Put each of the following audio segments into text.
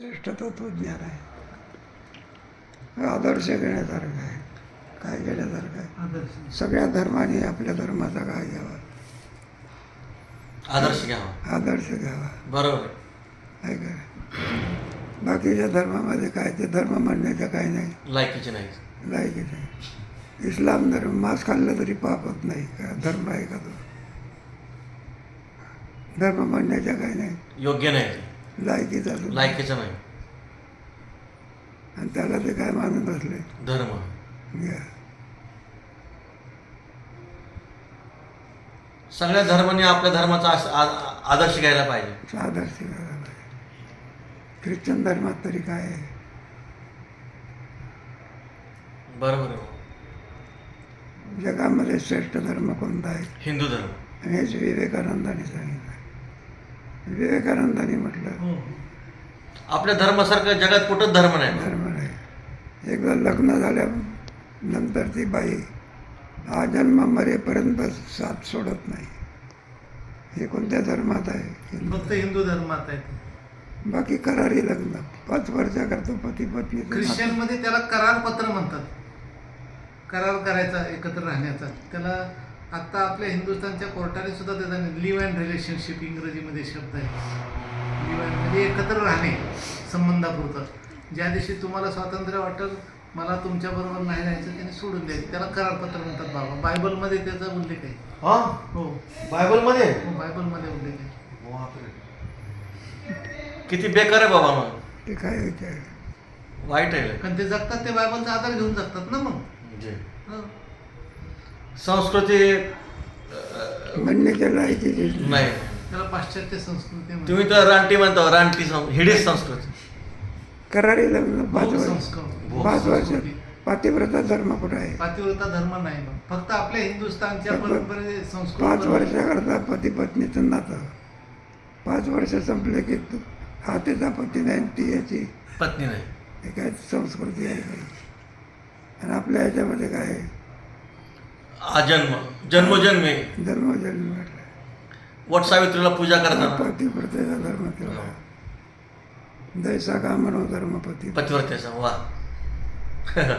श्रेष्ठ तत्वज्ञान आहे. आदर्श घेण्यासारखं आहे. काय घेण्यासारखं आहे? आदर्श. सगळ्या धर्माने आपल्या धर्माचा काय घ्यावा? आदर्श घ्यावा. आदर्श घ्यावा. बरोबर. का? बाकीच्या धर्मामध्ये काय? ते धर्म म्हणण्याचं काही नाही. लायकीचे नाही लायकी नाही. इस्लाम धर्म मांस खाल्लं तरी पाप होत नाही. का धर्म आहे का तो? धर्म म्हणण्याच्या काही नाही. योग्य नाही. लायकीचा. लायकीचं नाही. आणि त्याला ते काय मानून बसले? धर्म. सगळ्या धर्मांनी आपल्या धर्माचा आदर्श घ्यायला पाहिजे. आदर्श घ्यायला पाहिजे. ख्रिश्चन धर्मात तरी काय आहे? बरोबर आहे. जगामध्ये श्रेष्ठ धर्म कोणता आहे? हिंदू धर्म. हेच विवेकानंदाने सांगितलं. विवेकानंदाने म्हटलं. आपल्या धर्मासारखं जगात कुठंच धर्म नाही. धर्म नाही. एकदा लग्न झाल्यानंतर ती बाई हा जन्म मरेपर्यंत साथ सोडत नाही. हे कोणत्या धर्मात आहे. फक्त हिंदू धर्मात आहे. बाकी करारी लग्न. पाच वर्षाकरता पती पत्नी. ख्रिश्चनमध्ये त्याला करार पत्र म्हणतात. करार करायचा एकत्र राहण्याचा. त्याला आता आपल्या हिंदुस्थानच्या कोर्टाने सुद्धा त्याचा लिव्ह अँड रिलेशनशिप इंग्रजीमध्ये शब्द आहे. लिव्ह अँड म्हणजे एकत्र राहणे संबंधापुरतं. ज्या दिवशी तुम्हाला स्वातंत्र्य वाटेल मला तुमच्याबरोबर नाही राहायचं त्याने सोडून द्यायचं. त्याला करारपत्र म्हणतात बाबा. बायबलमध्ये त्याचा उल्लेख आहे. हा? हो. बायबलमध्ये हो बायबलमध्ये उल्लेख आहे. किती बेकार आहे बाबा मग. ते काय वाईट आहे. कारण ते जगतात ते बायबलचा आधार घेऊन जगतात ना मग. म्हणजे हो. संस्कृती अं, म्हणण्याच्या लायकीची नाही. त्याला पाश्चात्य संस्कृती. तुम्ही तर रानटी म्हणता रानटी सं- हिडीच संस्कृती. करारी लग्न पाच वर्ष. पातिव्रता धर्म कुठं आहे? पातिव्रता धर्म नाही मग फक्त आपल्या हिंदुस्थानच्या परंपरे संस्कृती पाच वर्षाकरता पती पत्नीचं नातं. पाच वर्ष संपले की हा त्याचा पती नाही ती याची पत्नी नाही. काय संस्कृती आहे. आणि आपल्या ह्याच्यामध्ये काय आहे? आजन्म जन्मोजन्मी. धर्म जन्म म्हटलं. वट सावित्रीला पूजा करताना? पतिव्रतेचा धर्म केला. दैसा का म्हणो धर्म पती. पतिव्रतेचा वा.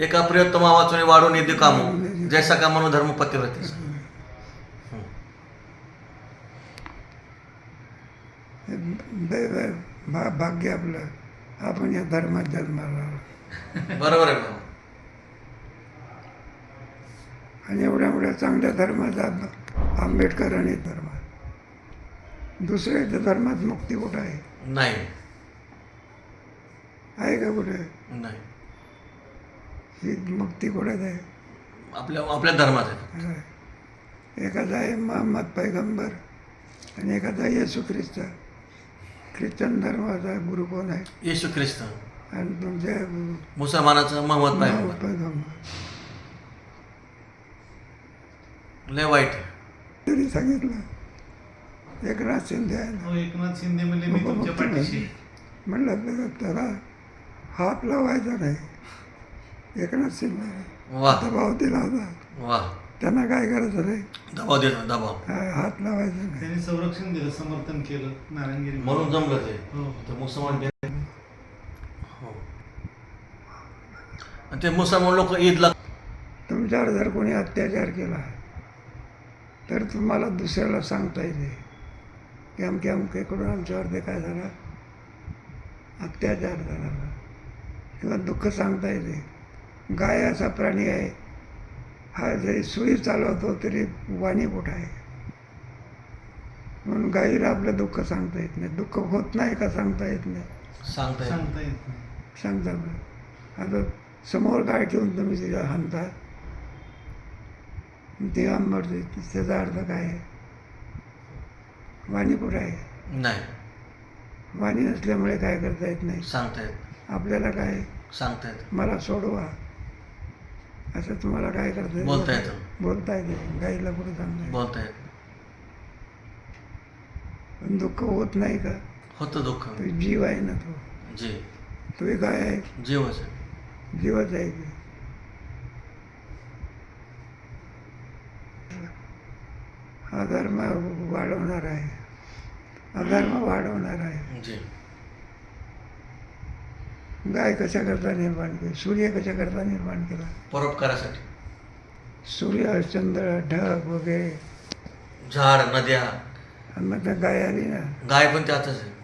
एका प्रियोत्तमा वाचून वाढून येते कामो. जैसा का म्हणून धर्म पतिव्रतेचा. भाग्य आपलं. आपण या धर्मात जन्माला. बरोबर आहे बाबा आणि एवढ्या एवढ्या चांगल्या धर्माचा आंबेडकरांनी धर्म. दुसऱ्या इथं धर्मात मुक्ती कुठं आहे? नाही. आहे का कुठे? नाही. ही मुक्ती कुठे आहे? आपल्या आपल्या धर्मात आहे. एखादा आहे मोहम्मद पैगंबर आणि एखादा येशू ख्रिस्त. ख्रिश्चन धर्माचा गुरु कोण आहे? येशू ख्रिस्त. आणि तुमच्या मुसलमानाचं महम्मद पैगंबर. लय वाईट. तरी सांगितलं. एकनाथ शिंदे आहे ना. हो एकनाथ शिंदे म्हणले मी तुमच्या पाठीशी. म्हणलं तर त्याला हात लावायचा नाही एकनाथ शिंदे वा. दबाव दिला होता. वा. त्यांना काय करायचं नाही दबाव देतो दबाव. हा- हात लावायचा नाही त्यांनी संरक्षण दिलं समर्थन केलं नारायणगिरी. म्हणून जमलं ते. हो. ते मुसलमान ते- हो. आणि ते मुसलमान लोक ईदला तुमच्यावर जर कोणी अत्याचार केला तर तुम्हाला दुसऱ्याला सांगता येते. की अमके अमकेकडून आमच्यावरती काय झालं? अत्याचार झाला. किंवा दुःख सांगता येते. गाय असा प्राणी आहे. हा जरी सुई चालवतो तरी वाणी कुठं आहे? म्हणून गाईला आपलं दुःख सांगता येत नाही. दुःख होत नाही का सांगता येत नाही? सांगता येत सांगता येत नाही. सांगता आता समोर गाय ठेवून तुम्ही तिला हाणता. ते आंबट त्याचा अर्थ काय आहे. वाणी कुठं आहे. नाही. वाणी नसल्यामुळे काय करता येत नाही. सांगता येत आपल्याला काय? सांगता येत मला सोडवा. असं तुम्हाला काय करता येतं? बोलता येतं. बोलता येते गाईला कुठं सांगता? बोलता येत पण दुःख होत नाही का? होतं दुःख. जीव आहे ना तो. जी तो काय आहे. जीवच आहे. जीवच आहे. की हा धर्म वाढवणार आहे. अधर्म वाढवणार आहे. जी. गाय कशा करता निर्माण केली? सूर्य कशा करता निर्माण केला? परोपकारासाठी. सूर्य चंद्र ढग वगैरे. झाड नद्या. मग त्या गाय आली ना. गाय पण त्यातच आहे.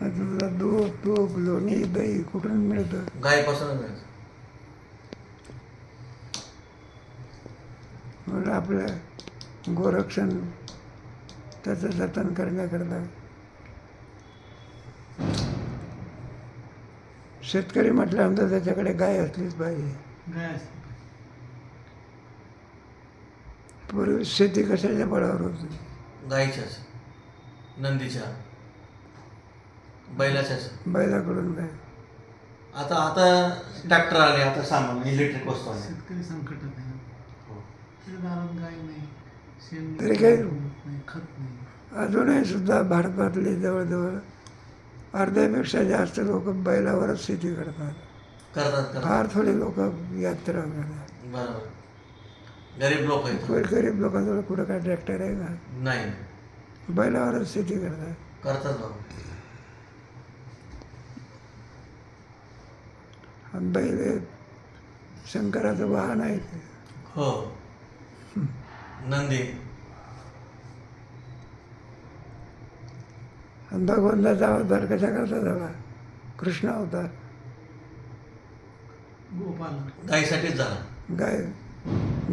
तुला दूध तूप लोणी दही कुठून मिळतं? गायपासूनच आहे म्हणून आपलं गोरक्षण त्याचं जतन करण्याकरता. शेतकरी म्हटल्यानंतर त्याच्याकडे गाय असलीच पाहिजे. पूर्वी शेती कशाच्या बळावर होती? गायच्याच नंदीच्या. बैलाच्याच बैलाकडून गाय. आता आता ट्रॅक्टर आले आता सामान इलेक्ट्रिक वस्तू शेतकरी संकटात आहे. हो. गाय नाही. तरी नाही अजूनही सुद्धा भारतातले जवळजवळ अर्ध्यापेक्षा जास्त लोक बैलावरच शेती करतात. फार थोडे लोक यात्रा करतात. बरोबर. गरीब लोक गरीब लोकांजवळ कुठं काय ट्रॅक्टर आहे का? नाही. बैलावरच शेती करतात. करतात बैल शंकराचं वाहन आहे. हो. नंदी. भगवंताचा अवतार कशा करता झाला कृष्ण अवतार. गोपाल. गायीसाठीच झाला. गाय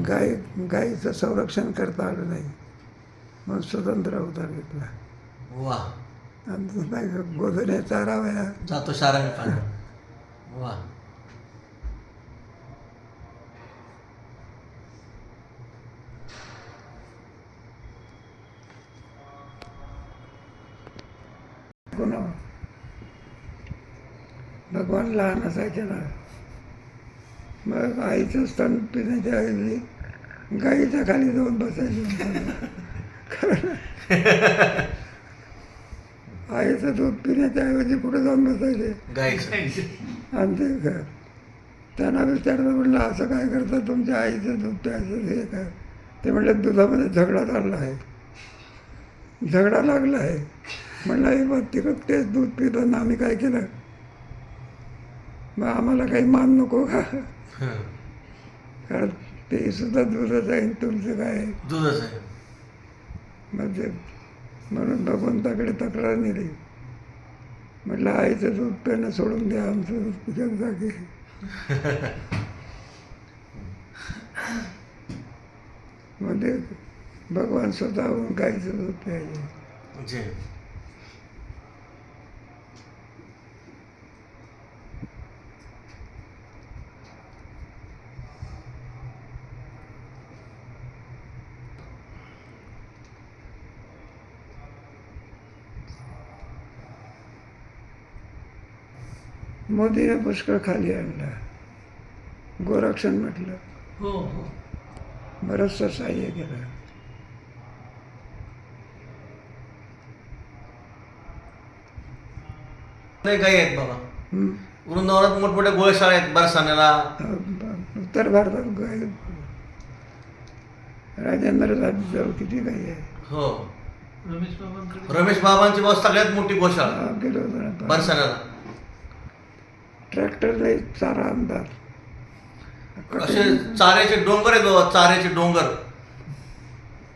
गाय गायीचं संरक्षण करता आलं नाही. मग स्वतंत्र अवतार घेतला. वा आणि गोधड्या चारावया जातो पाणी वा पुन्हा भगवान लहान असायचे ना. मग आईचं स्तन पिण्याच्या ऐवजी गाईच्या खाली जाऊन बसायचे. कारण आईचं दूध पिण्याच्या ऐवजी पुढे जाऊन बसायचे. आणि ते त्यांना विचारलं म्हटलं असं काय करतं तुमच्या आईचं दूध प्यायचं हे काय? ते म्हणलं दुधामध्ये झगडा चालला आहे. झगडा लागला आहे. म्हणलं हे मग तिकडं तेच दूध ना आम्ही काय केलं? मग आम्हाला काही मान नको का. कारण ते सुद्धा दूधच आहे तुमचं काय? दूधच आहे. म्हणजे म्हणून भगवंताकडे तक्रार नेली. म्हटलं आईचं दूध पिणं सोडून द्या आमचं दूध जागे म्हणजे भगवान स्वतःहून गाईचं दूध प्यायचे. मोदीने पुष्कळ खाली आणला. गोरक्षण म्हटलं. हो हो. बरंचसं सहाय्य केलं. नाही गायी आहेत बाबा. हं? वृंदावनात मोठमोठ्या गोळशाळा आहेत बरसाण्याला. उत्तर भारतात राजेंद्र जवळ किती गाई आहे. हो. रमेश बाबांकडे रमेश बाबांची बस सगळ्यात मोठी गोशाळा. हा, गेलो होतो ना बरसाण्याला. ट्रॅक्टरने चारा आणतात असे चाऱ्याचे डोंगर आहेत बाबा चाऱ्याचे डोंगर.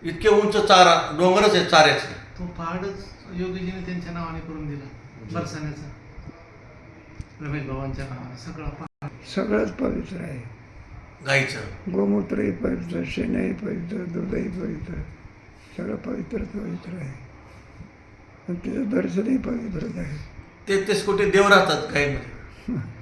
इतके उंच चारा डोंगरच आहेत चाऱ्याचे. तो पहाडच योगीजीने त्यांच्या नावाने करून दिला बरसाण्याचा. रमेश बाबांच्या नावाने सगळा पहाड सगळंच पवित्र आहे. गाईचं. गोमूत्रही पवित्र शेणही पवित्र दूधही पवित्र. सगळं पवित्र पवित्र आहे. आणि तिचं दर्शनही पवित्रच आहे. तेहतीस कोटी देव राहतात गाईमध्ये. Hmm.